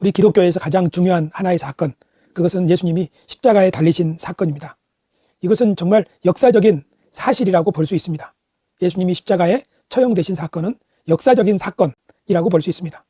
우리 기독교에서 가장 중요한 하나의 사건, 그것은 예수님이 십자가에 달리신 사건입니다. 이것은 정말 역사적인 사실이라고 볼 수 있습니다. 예수님이 십자가에 처형되신 사건은 역사적인 사건이라고 볼 수 있습니다.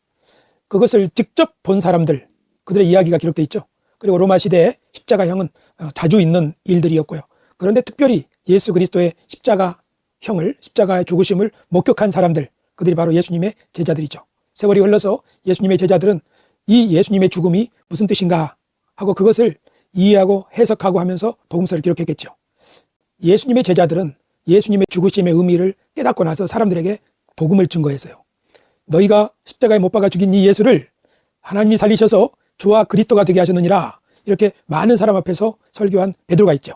그것을 직접 본 사람들, 그들의 이야기가 기록되어 있죠. 그리고 로마 시대에 십자가형은 어, 자주 있는 일들이었고요. 그런데 특별히 예수 그리스도의 십자가형을, 십자가의 죽으심을 목격한 사람들, 그들이 바로 예수님의 제자들이죠. 세월이 흘러서 예수님의 제자들은 이 예수님의 죽음이 무슨 뜻인가 하고 그것을 이해하고 해석하고 하면서 복음서를 기록했겠죠. 예수님의 제자들은 예수님의 죽으심의 의미를 깨닫고 나서 사람들에게 복음을 증거했어요. 너희가 십자가에 못 박아 죽인 이 예수를 하나님이 살리셔서 주와 그리스도가 되게 하셨느니라 이렇게 많은 사람 앞에서 설교한 베드로가 있죠.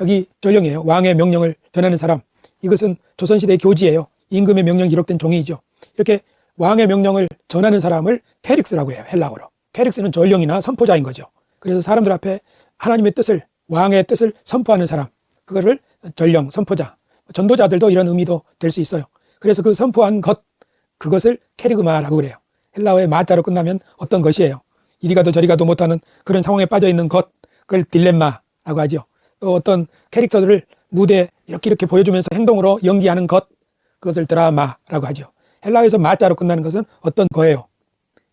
여기 전령이에요. 왕의 명령을 전하는 사람. 이것은 조선시대의 교지예요. 임금의 명령이 기록된 종이죠. 이렇게 왕의 명령을 전하는 사람을 캐릭스라고 해요. 헬라어로. 캐릭스는 전령이나 선포자인 거죠. 그래서 사람들 앞에 하나님의 뜻을 왕의 뜻을 선포하는 사람. 그거를 전령, 선포자. 전도자들도 이런 의미도 될 수 있어요. 그래서 그 선포한 것 그것을 캐리그마라고 그래요. 헬라어의 마자로 끝나면 어떤 것이에요. 이리 가도 저리 가도 못하는 그런 상황에 빠져 있는 것, 그걸 딜레마라고 하죠. 또 어떤 캐릭터들을 무대에 이렇게 이렇게 보여주면서 행동으로 연기하는 것, 그것을 드라마라고 하죠. 헬라어에서 마자로 끝나는 것은 어떤 거예요.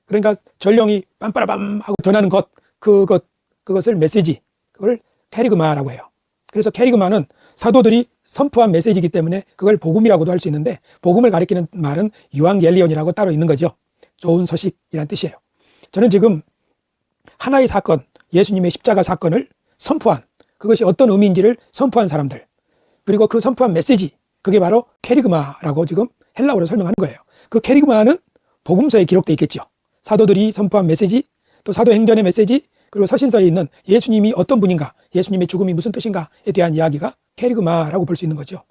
그러니까 전령이 빰빠라밤 하고 전하는 것, 그것, 그것을 메시지, 그걸 캐리그마라고 해요. 그래서 캐리그마는 사도들이 선포한 메시지이기 때문에 그걸 복음이라고도 할 수 있는데 복음을 가리키는 말은 유앙겔리온이라고 따로 있는 거죠. 좋은 소식이란 뜻이에요. 저는 지금 하나의 사건, 예수님의 십자가 사건을 선포한 그것이 어떤 의미인지를 선포한 사람들 그리고 그 선포한 메시지 그게 바로 캐리그마라고 지금 헬라어로 설명하는 거예요. 그 캐리그마는 복음서에 기록되어 있겠죠. 사도들이 선포한 메시지 또 사도행전의 메시지 그리고 서신서에 있는 예수님이 어떤 분인가 예수님의 죽음이 무슨 뜻인가에 대한 이야기가 캐리그마라고 볼 수 있는 거죠.